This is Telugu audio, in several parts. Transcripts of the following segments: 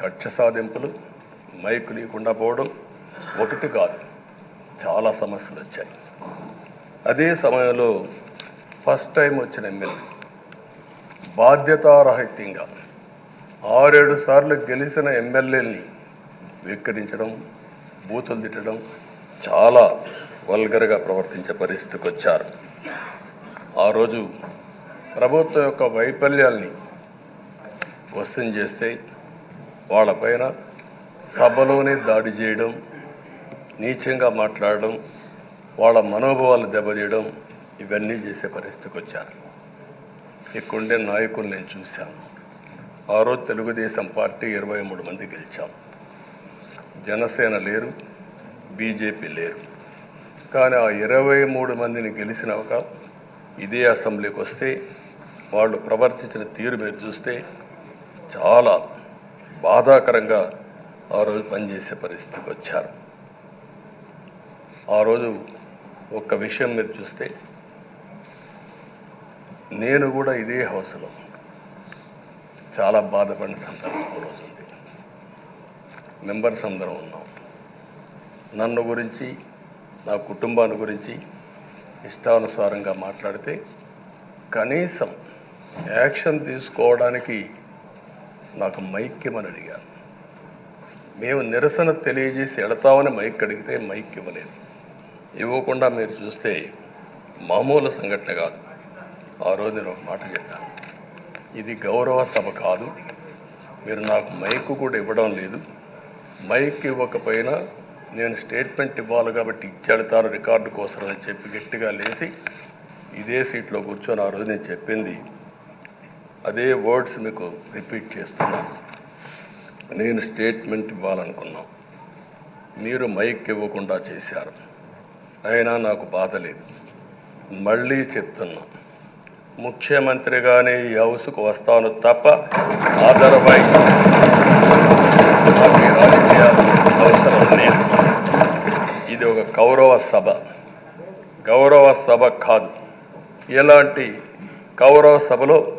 కక్ష సాధింపులు మైక్ లేకుండా పోవడం ఒకటి కాదు. చాలా సమస్యలు వచ్చాయి. అదే సమయంలో ఫస్ట్ టైం వచ్చిన ఎమ్మెల్యే బాధ్యతారహిత్యంగా ఆరేడు సార్లు గెలిచిన ఎమ్మెల్యేని వెక్కిరించడం బూతులు తిట్టడం చాలా వల్గర్గా ప్రవర్తించే పరిస్థితికి వచ్చారు. ఆ రోజు ప్రభుత్వం యొక్క వైఫల్యాల్ని క్వశ్చన్ చేస్తే వాళ్ళపైన సభలోనే దాడి చేయడం నీచంగా మాట్లాడడం వాళ్ళ మనోభావాలు దెబ్బతీయడం ఇవన్నీ చేసే పరిస్థితికి వచ్చారు. ఇక్కడుండే నాయకులు నేను చూశాను. ఆ రోజు తెలుగుదేశం పార్టీ ఇరవై మూడు మంది గెలిచాం. జనసేన లేరు బీజేపీ లేరు. కానీ ఆ ఇరవై మూడు మందిని గెలిచిన ఒక ఇదే అసెంబ్లీకి వస్తే వాళ్ళు ప్రవర్తించిన తీరు మీరు చూస్తే చాలా బాధాకరంగా ఆ రోజు పనిచేసే పరిస్థితికి వచ్చారు. ఆ రోజు ఒక్క విషయం మీరు చూస్తే నేను కూడా ఇదే హౌస్లో చాలా బాధపడిన సందర్భం రోజు ఉంది. మెంబర్స్ అందరం ఉన్నాం. నన్ను గురించి నా కుటుంబాన్ని గురించి ఇష్టానుసారంగా మాట్లాడితే కనీసం యాక్షన్ తీసుకోవడానికి నాకు మైక్ ఇవ్వమని అడిగాను మేము నిరసన తెలియజేసి ఎడతామని మైక్ అడిగితే మైక్ ఇవ్వలేదు ఇవ్వకుండా మీరు చూస్తే మామూలు సంఘటన కాదు. ఆ రోజు నేను ఒక మాట చెప్పాను. ఇది గౌరవ సభ కాదు. మీరు నాకు మైక్ కూడా ఇవ్వడం లేదు. మైక్ ఇవ్వకపోయినా నేను స్టేట్మెంట్ ఇవ్వాలి కాబట్టి ఇచ్చెడతాను రికార్డు కోసం అని చెప్పి గట్టిగా లేచి ఇదే సీట్లో కూర్చొని ఆ రోజు నేను చెప్పింది అదే వర్డ్స్ మీకు రిపీట్ చేస్తున్నాను. నేను స్టేట్మెంట్ ఇవ్వాలనుకున్నాం. మీరు మైక్ ఇవ్వకుండా చేశారు. అయినా నాకు బాధ లేదు. మళ్ళీ చెప్తున్నా. ముఖ్యమంత్రిగానే ఈ హౌస్కు వస్తాను తప్ప అదర్వైజ్ నాకు రాజకీయాలు అవసరం లేదు. ఇది ఒక గౌరవ సభ. గౌరవ సభ కాదు. ఇలాంటి గౌరవ సభలో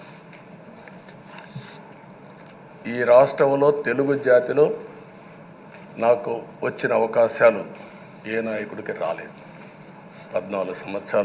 ఈ రాష్ట్రంలో తెలుగు జాతిలో నాకు వచ్చిన అవకాశాలు ఏ నాయకుడికి రాలేదు. పద్నాలుగు సంవత్సరాలు